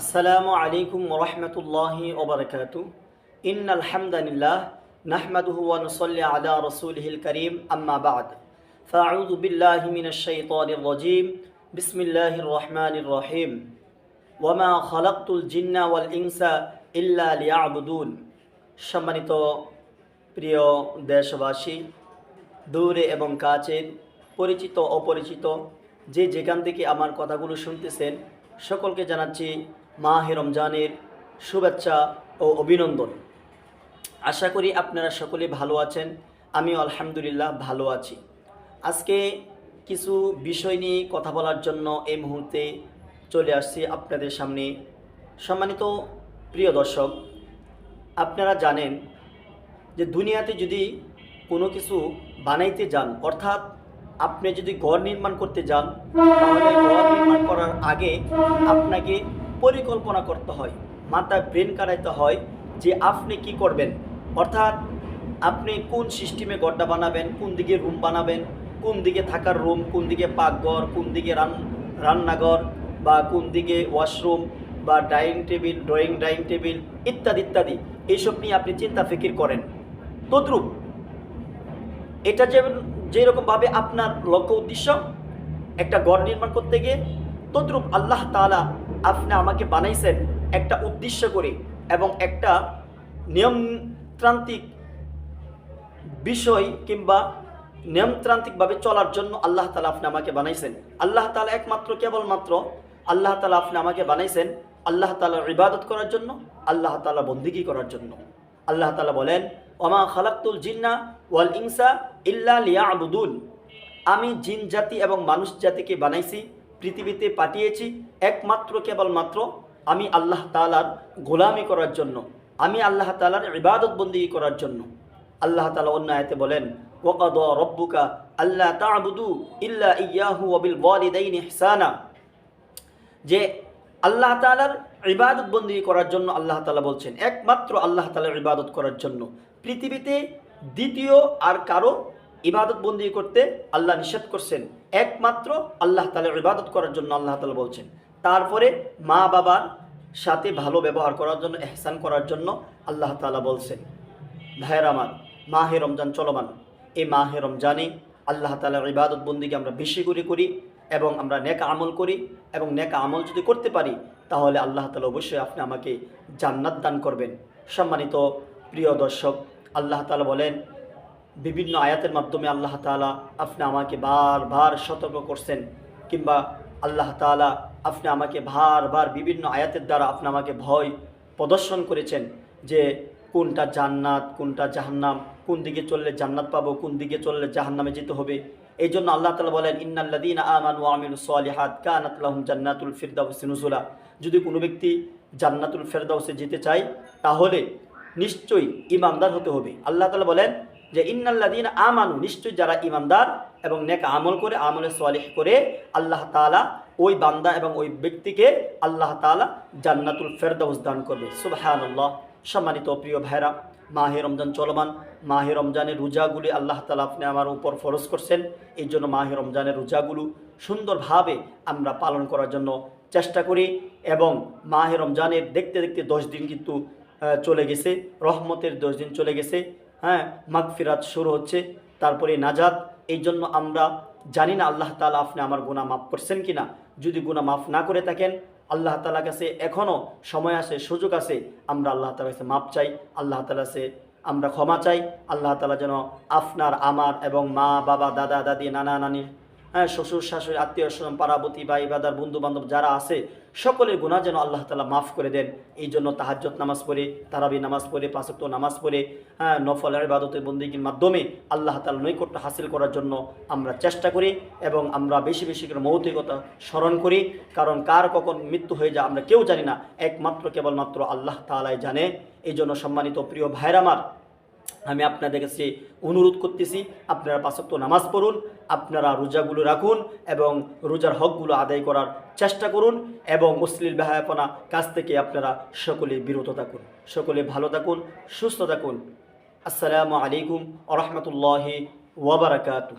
আসসালামু আলাইকুম ওরহমতুল্লাহি ওবরকাতু ইন আলহামদুলিল্লাহ নাহমাদুহু ওয়া নুসাল্লি আলা রাসূলিহিল কারীম, আম্মা বা'দ। ফাআউযু বিল্লাহি মিনাশ শাইতানির রাজীম। বিসমিল্লাহির রহমানির রহিম। ওয়ামা খালাকতুল জিন্না ইনসা ইল্লা লিয়াবুদুন। সম্মানিত প্রিয় দেশবাসী, দূরে এবং কাছের, পরিচিত, অপরিচিত, যে যেখান থেকে আমার কথাগুলো শুনতেছেন সকলকে জানাচ্ছি মাহে রমজানের শুভেচ্ছা ও অভিনন্দন। আশা করি আপনারা সকলে ভালো আছেন, আমিও আলহামদুলিল্লাহ ভালো আছি। আজকে কিছু বিষয় নিয়ে কথা বলার জন্য এই মুহূর্তে চলে আসছি আপনাদের সামনে। সম্মানিত প্রিয় দর্শক, আপনারা জানেন যে দুনিয়াতে যদি কোনো কিছু বানাইতে যান, অর্থাৎ আপনি যদি ঘর নির্মাণ করতে যান, তাহলে ঘর নির্মাণ করার আগে আপনাকে পরিকল্পনা করতে হয় মাথায় ব্রেন কাটাইতে হয় যে আপনি কি করবেন। অর্থাৎ আপনি কোন সিস্টেমে ঘরটা বানাবেন, কোন দিকে রুম বানাবেন, কোন দিকে থাকার রুম কোন দিকে পাকঘর, কোন দিকে রান রান্নাঘর বা কোন দিকে ওয়াশরুম বা dining table drawing dining table ইত্যাদি ইত্যাদি। এইসব নিয়ে আপনি চিন্তা ফিকির করেন। তদ্রুপ এটা যে যেরকমভাবে আপনার লক্ষ্য উদ্দেশ্য, একটা ঘর নির্মাণ করতে গিয়ে তদ্রুপ আল্লাহ তাআলা আপনি আমাকে বানাইছেন একটা উদ্দেশ্য করে এবং একটা নিয়মতান্ত্রিক বিষয় কিংবা নিয়মতান্ত্রিকভাবে চলার জন্য আল্লাহ তালা আপনি আমাকে বানাইছেন। আল্লাহ তালা একমাত্র, কেবলমাত্র আল্লাহ তালা আপনি আমাকে বানাইছেন আল্লাহ তালার ইবাদত করার জন্য, আল্লাহ তালা বন্দিগি করার জন্য। আল্লাহ তালা বলেন ওমা খালাক্তুল জিন্না ওয়াল ইনসা ইল্লা লিয়াবুদুন। আমি জিন জাতি এবং মানুষ জাতিকে বানাইছি, পৃথিবীতে পাঠিয়েছি, একমাত্র কেবলমাত্র আমি আল্লাহ তালার গোলামি করার জন্য, আমি আল্লাহ তালার ইবাদত বন্দি করার জন্য। আল্লাহ তালা অন্য আয়তে বলেন, ওয়াকাদ রব্বুকা আল্লাহ তা'বুদু ইল্লা ইয়াহু ওয়াবিল ওয়ালিদাইনি ইহসানা। যে আল্লাহ তালার ইবাদত বন্দি করার জন্য আল্লাহ তালা বলছেন, একমাত্র আল্লাহ তালার ইবাদত করার জন্য। পৃথিবীতে দ্বিতীয় আর কারও ইবাদত বন্দি করতে আল্লাহ নিষেধ করছেন, একমাত্র আল্লাহ তালার ইবাদত করার জন্য আল্লাহ তালা বলছেন। তারপরে মা বাবার সাথে ভালো ব্যবহার করার জন্য, এহসান করার জন্য আল্লাহ তালা বলছেন, ভাইয়ের আমার, মাহে রমজান চলমান। এই মাহে রমজানে আল্লাহ তালার ইবাদত বন্দিকে আমরা বেশি করে করি এবং আমরা নেকা আমল করি এবং নেকা আমল যদি করতে পারি, তাহলে আল্লাহ তালা অবশ্যই আপনি আমাকে জান্নাত দান করবেন। সম্মানিত প্রিয় দর্শক, আল্লাহ তালা বলেন, বিভিন্ন আয়াতের মাধ্যমে আল্লাহ তালা আপনি আমাকে বারবার সতর্ক করছেন, কিংবা আল্লাহ তালা আপনি আমাকে বারবার বিভিন্ন আয়াতের দ্বারা আপনি আমাকে ভয় প্রদর্শন করেছেন যে কোনটা জান্নাত, কোনটা জাহান্নাম, কোন দিকে চললে জান্নাত পাবো, কোন দিকে চললে জাহান্নামে যেতে হবে। এই জন্য আল্লাহ তালা বলেন ইন্নাল্লাদিন আমান ও আমিন সালিহাত কানাত লাহুম জান্নাতুল ফিরদাউসি নুজুলা। যদি কোনো ব্যক্তি জান্নাতুল ফেরদাউসে যেতে চায়, তাহলে নিশ্চয়ই ইমামদার হতে হবে। আল্লাহ তালা বলেন যে ইন্নাল্লাদিন আমানু, নিশ্চয়ই যারা ইমামদার এবং নেক আমল করে, আমলে সোয়ালিহ করে, আল্লাহ তালা ওই বান্দা এবং ওই ব্যক্তিকে আল্লাহ তালা জান্নাতুল ফেরদাউস দান করবে। সুবহানাল্লাহ। সম্মানিত প্রিয় ভাইরা মাহে রমজান চলমান। মাহে রমজানের রোজাগুলি আল্লাহ তালা আপনি আমার উপর ফরজ করছেন। এই জন্য মাহে রমজানের রোজাগুলো সুন্দরভাবে আমরা পালন করার জন্য চেষ্টা করি এবং মাহে রমজানের দেখতে দেখতে দশ দিন কিন্তু চলে গেছে। রহমতের দশ দিন চলে গেছে। হ্যাঁ মাগফিরাত শুরু হচ্ছে। তারপরে নাজাদ এই জন্য আমরা জানি না আল্লাহ তালা আপনি আমার গুণা মাফ করছেন কি না যদি গুণা মাফ না করে থাকেন, আল্লাহ তালা কাছে এখনও সময় আসে সুযোগ আছে, আমরা আল্লাহ তালার কাছে মাপ চাই, আল্লাহ তালা সে আমরা ক্ষমা চাই, আল্লাহ তালা যেন আপনার, আমার এবং মা, বাবা, দাদা, দাদি, নানা নানি হ্যাঁ শ্বশুর, শাশুড়ি, আত্মীয় স্বজন পাড়াবতী ভাই বাদার বন্ধু বান্ধব যারা আছে, সকলের গুণা যেন আল্লাহ তালা মাফ করে দেন। এই জন্য তাহাজ্জত নামাজ পড়ে, তারাবি নামাজ পড়ে পাঁচক্ত নামাজ পড়ে হ্যাঁ নফল ইবাদতের বন্দিগির মাধ্যমে আল্লাহ তালা নৈকট্য হাসিল করার জন্য আমরা চেষ্টা করি এবং আমরা বেশি বেশি করে মৌতিকতা স্মরণ করি। কারণ কার কখন মৃত্যু হয়ে যায় আমরা কেউ জানি না। একমাত্র কেবলমাত্র আল্লাহ তালাই জানে। এই জন্য সম্মানিত প্রিয় ভাইরামার আমি আপনাদের কাছে অনুরোধ করতেছি, আপনারা পাঁচক্ত নামাজ পড়ুন, আপনারা রোজাগুলো রাখুন এবং রোজার হকগুলো আদায় করার চেষ্টা করুন এবং অশ্লীল বেহায়াপনা কাছ থেকে আপনারা সকলে বিরত থাকুন, সকলে ভালো থাকুন, সুস্থ থাকুন। আসসালামু আলাইকুম আ রহমতুল্লাহি ওবরাকাতু